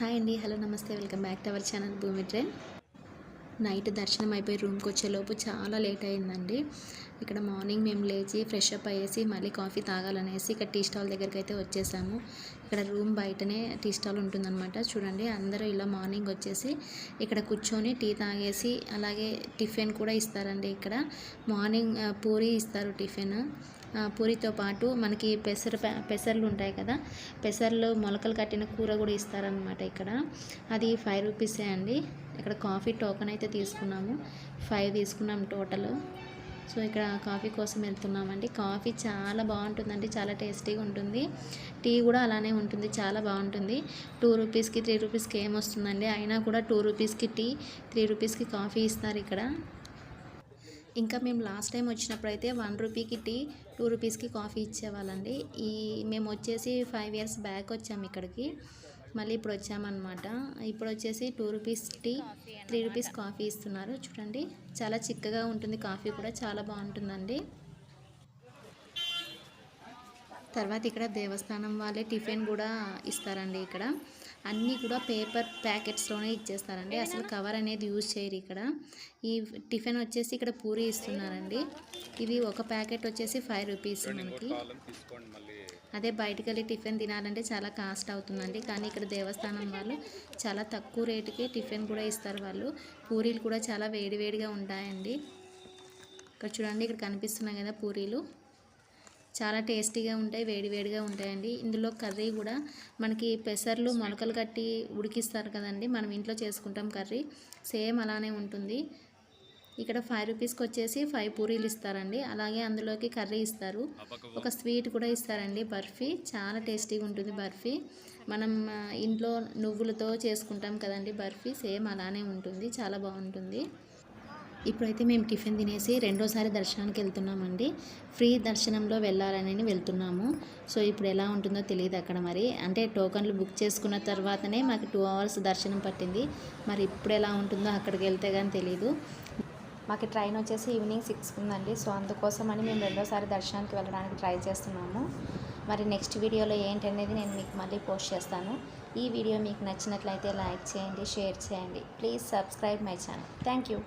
Hi అండి. Hello నమస్తే. Welcome back to our channel Bhoomi train night దర్శనం అయిపోయి రూమ్కి వచ్చేలోపు చాలా లేట్ అయిందండి. ఇక్కడ మార్నింగ్ మేము లేచి ఫ్రెష్ అప్ అయ్యేసి మళ్ళీ కాఫీ తాగాలనేసి ఇక్కడ టీ స్టాల్ దగ్గరికి అయితే వచ్చేసాము. ఇక్కడ రూమ్ బయటనే టీ స్టాల్ ఉంటుందన్నమాట. చూడండి అందరూ ఇలా మార్నింగ్ వచ్చేసి ఇక్కడ కూర్చొని టీ తాగేసి అలాగే టిఫిన్ కూడా ఇస్తారండి ఇక్కడ. మార్నింగ్ పూరి ఇస్తారు టిఫిన్. ఆ, పూరితో పాటు మనకి పెసర పెసర్లు ఉంటాయి కదా పెసర్లు మొలకలు కట్టిన కూర కూడా ఇస్తారనమాట ఇక్కడ. అది ఫైవ్ రూపీసే అండి. ఇక్కడ కాఫీ టోకెన్ అయితే తీసుకున్నాము. ఫైవ్ తీసుకున్నాం టోటల్. సో ఇక్కడ కాఫీ కోసం వెళ్తున్నామండి. కాఫీ చాలా బాగుంటుందండి. చాలా టేస్టీగా ఉంటుంది. టీ కూడా అలానే ఉంటుంది. చాలా బాగుంటుంది. టూ రూపీస్కి త్రీ రూపీస్కి ఏమొస్తుందండి అయినా కూడా టూ రూపీస్కి టీ త్రీ రూపీస్కి కాఫీ ఇస్తారు ఇక్కడ. ఇంకా మేము లాస్ట్ టైం వచ్చినప్పుడు అయితే వన్ రూపీకి టీ టూ రూపీస్కి కాఫీ ఇచ్చేవాళ్ళండి. ఈ మేము వచ్చేసి ఫైవ్ ఇయర్స్ బ్యాక్ వచ్చాము ఇక్కడికి. మళ్ళీ ఇప్పుడు వచ్చామన్నమాట. ఇప్పుడు వచ్చేసి two rupees tea three rupees coffee ఇస్తున్నారు. చూడండి చాలా చిక్కగా ఉంటుంది కాఫీ కూడా చాలా బాగుంటుందండి. తర్వాత ఇక్కడ దేవస్థానం వాళ్ళే టిఫిన్ కూడా ఇస్తారండి ఇక్కడ. అన్నీ కూడా పేపర్ ప్యాకెట్స్లోనే ఇచ్చేస్తారండి. అసలు కవర్ అనేది యూజ్ చేయరు ఇక్కడ. ఈ టిఫిన్ వచ్చేసి ఇక్కడ పూరి ఇస్తున్నారండి. ఇవి ఒక ప్యాకెట్ వచ్చేసి ఫైవ్ రూపీస్ మనకి. అదే బయటికి వెళ్ళి టిఫిన్ తినాలంటే చాలా కాస్ట్ అవుతుందండి. కానీ ఇక్కడ దేవస్థానం వాళ్ళు చాలా తక్కువ రేటుకి టిఫిన్ కూడా ఇస్తారు వాళ్ళు. పూరీలు కూడా చాలా వేడివేడిగా ఉంటాయండి. ఇక్కడ చూడండి ఇక్కడ కనిపిస్తున్నాయి కదా పూరీలు. చాలా టేస్టీగా ఉంటాయి వేడివేడిగా ఉంటాయండి. ఇందులో కర్రీ కూడా మనకి పెసర్లు మొలకలు కట్టి ఉడికిస్తారు కదండి. మనం ఇంట్లో చేసుకుంటాం కర్రీ. సేమ్ అలానే ఉంటుంది. ఇక్కడ ఫైవ్ రూపీస్కి వచ్చేసి ఫైవ్ పూరీలు ఇస్తారండి. అలాగే అందులోకి కర్రీ ఇస్తారు. ఒక స్వీట్ కూడా ఇస్తారండి బర్ఫీ. చాలా టేస్టీగా ఉంటుంది బర్ఫీ. మనం ఇంట్లో నువ్వులతో చేసుకుంటాం కదండి బర్ఫీ. సేమ్ అలానే ఉంటుంది. చాలా బాగుంటుంది. ఇప్పుడైతే మేము టిఫిన్ తినేసి రెండోసారి దర్శనానికి వెళ్తున్నామండి. ఫ్రీ దర్శనంలో వెళ్ళాలని వెళ్తున్నాము. సో ఇప్పుడు ఎలా ఉంటుందో తెలియదు అక్కడ మరి. అంటే టోకన్లు బుక్ చేసుకున్న తర్వాతనే మాకు టూ అవర్స్ దర్శనం పట్టింది. మరి ఇప్పుడు ఎలా ఉంటుందో అక్కడికి వెళ్తే కానీ తెలియదు మాకు ట్రైన్ వచ్చేసి ఈవినింగ్ సిక్స్ ఉందండి. సో అందుకోసమని మేము రెండోసారి దర్శనానికి వెళ్ళడానికి ట్రై చేస్తున్నాము. మరి నెక్స్ట్ వీడియోలో ఏంటనేది నేను మీకు మళ్ళీ పోస్ట్ చేస్తాను. ఈ వీడియో మీకు నచ్చినట్లయితే లైక్ చేయండి షేర్ చేయండి. Please subscribe my channel. Thank you.